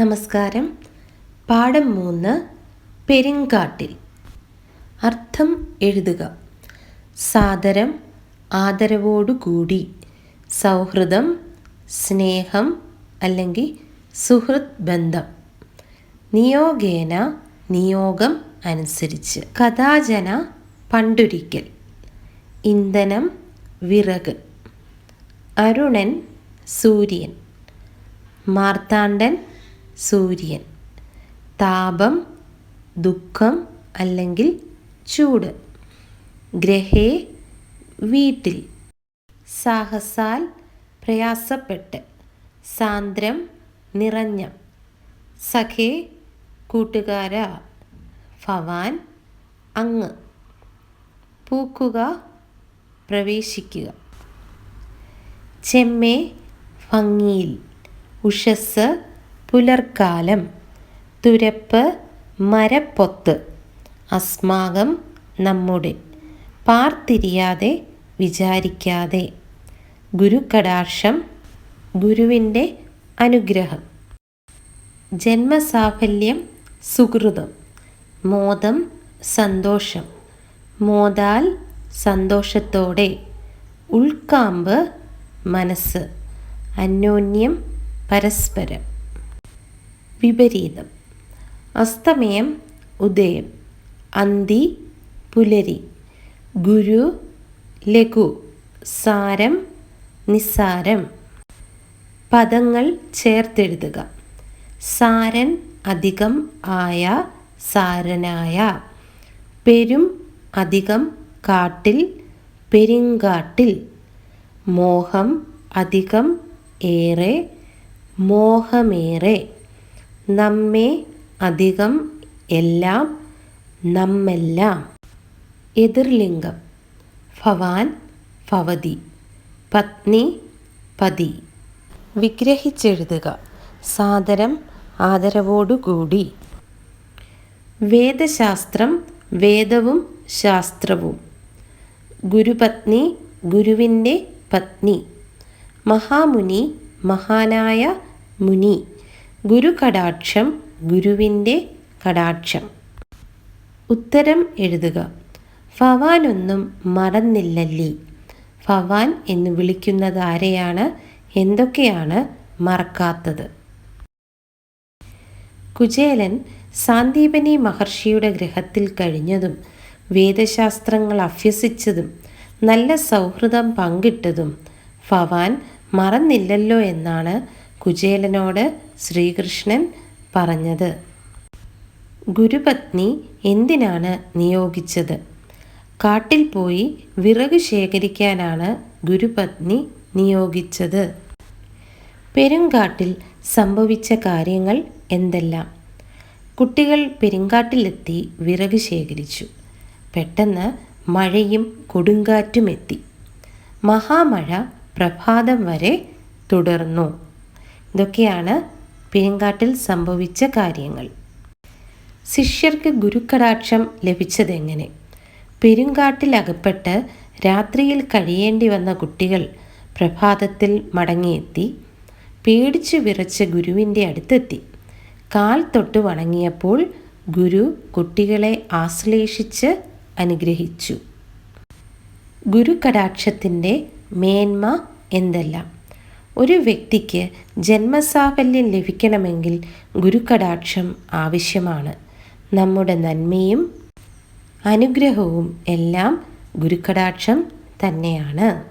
നമസ്കാരം. പാഠം മൂന്ന് പെരിങ്കാട്ടിൽ. അർത്ഥം എഴുതുക. സാദരം ആദരവോടുകൂടി. സൗഹൃദം സ്നേഹം അല്ലെങ്കിൽ സുഹൃത് ബന്ധം. നിയോഗേന നിയോഗം അനുസരിച്ച്. കഥാജന പണ്ടൊരിക്കൽ. ഇന്ധനം വിറക്. അരുണൻ സൂര്യൻ. മാർത്താണ്ഡൻ സൂര്യൻ. താപം ദുഃഖം അല്ലെങ്കിൽ ചൂട്. ഗ്രഹേ വീട്ടിൽ. സാഹസാൽ പ്രയാസപ്പെട്ട്. സാന്ദ്രം നിറഞ്ഞ. സഖേ കൂട്ടുകാര. ഭവാൻ അങ്ങ്. പൂക്കുക പ്രവേശിക്കുക. ചെമ്മേ ഭംഗിയിൽ. ഉഷസ് പുലർക്കാലം തുരപ്പ് മരപ്പൊത്ത്. അസ്മാകം നമ്മുടെ. പാർത്തിരിയാതെ വിചാരിക്കാതെ. ഗുരുക്കടാക്ഷം ഗുരുവിന്റെ അനുഗ്രഹം. ജന്മസാഫല്യം സുഹൃതം. മോദം സന്തോഷം. മോദാൽ സന്തോഷത്തോടെ. ഉൾക്കാമ്പ് മനസ്സ്. അന്യോന്യം പരസ്പരം. വിപരീതം. അസ്തമയം ഉദയം. അന്തി പുലരി. ഗുരു ലഘു. സാരം നിസ്സാരം. പദങ്ങൾ ചേർത്തെഴുതുക. സാരൻ അധികം ആയ സാരനായ. പെരും അധികം കാട്ടിൽ പെരിങ്കാട്ടിൽ. മോഹം അധികം ഏറെ മോഹമേറെ. നമ്മെ അധികം എല്ലാം നമ്മെല്ലാം. എതിർലിംഗം. ഭവാൻ ഭവതി. പത്നി പതി. വിഗ്രഹിച്ചെഴുതുക. സാദരം ആദരവോടുകൂടി. വേദശാസ്ത്രം വേദവും ശാസ്ത്രവും. ഗുരുപത്നി ഗുരുവിന്റെ പത്നി. മഹാമുനി മഹാനായ മുനി. ഗുരു കടാക്ഷം ഗുരുവിന്റെ കടാക്ഷം. ഉത്തരം എഴുതുക. ഫവാനൊന്നും മറന്നില്ലല്ലി? ഫവാൻ എന്ന് വിളിക്കുന്നത് ആരെയാണ്? എന്തൊക്കെയാണ് മറക്കാത്തത്? കുചേലൻ സാന്ദീപനി മഹർഷിയുടെ ഗ്രഹത്തിൽ കഴിഞ്ഞതും വേദശാസ്ത്രങ്ങൾ അഭ്യസിച്ചതും നല്ല സൗഹൃദം പങ്കിട്ടതും ഫവാൻ മറന്നില്ലല്ലോ എന്നാണ് കുചേലനോട് ശ്രീകൃഷ്ണൻ പറഞ്ഞത്. ഗുരുപത്നി എന്തിനാണ് നിയോഗിച്ചത്? കാട്ടിൽ പോയി വിറക് ശേഖരിക്കാനാണ് ഗുരുപത്നി നിയോഗിച്ചത്. പെരുങ്കാട്ടിൽ സംഭവിച്ച കാര്യങ്ങൾ എന്തെല്ലാം? കുട്ടികൾ പെരുങ്കാട്ടിലെത്തി വിറക് ശേഖരിച്ചു. പെട്ടെന്ന് മഴയും കൊടുങ്കാറ്റും എത്തി. മഹാമഴ പ്രഭാതം വരെ തുടർന്നു. ഇതൊക്കെയാണ് പെരുങ്കാട്ടിൽ സംഭവിച്ച കാര്യങ്ങൾ. ശിഷ്യർക്ക് ഗുരുക്കടാക്ഷം ലഭിച്ചതെങ്ങനെ? പെരുങ്കാട്ടിൽ അകപ്പെട്ട് രാത്രിയിൽ കഴിയേണ്ടി വന്ന കുട്ടികൾ പ്രഭാതത്തിൽ മടങ്ങിയെത്തി. പേടിച്ചു വിറച്ച ഗുരുവിന്റെ അടുത്തെത്തി. കാൽ തൊട്ട് വണങ്ങിയപ്പോൾ ഗുരു കുട്ടികളെ ആശ്ലേഷിച്ച് അനുഗ്രഹിച്ചു. ഗുരുകടാക്ഷത്തിന്റെ മേന്മ എന്തെല്ലാം? ഒരു വ്യക്തിക്ക് ജന്മസാഫല്യം ലഭിക്കണമെങ്കിൽ ഗുരുക്കടാക്ഷം ആവശ്യമാണ്. നമ്മുടെ നന്മയും അനുഗ്രഹവും എല്ലാം ഗുരുക്കടാക്ഷം തന്നെയാണ്.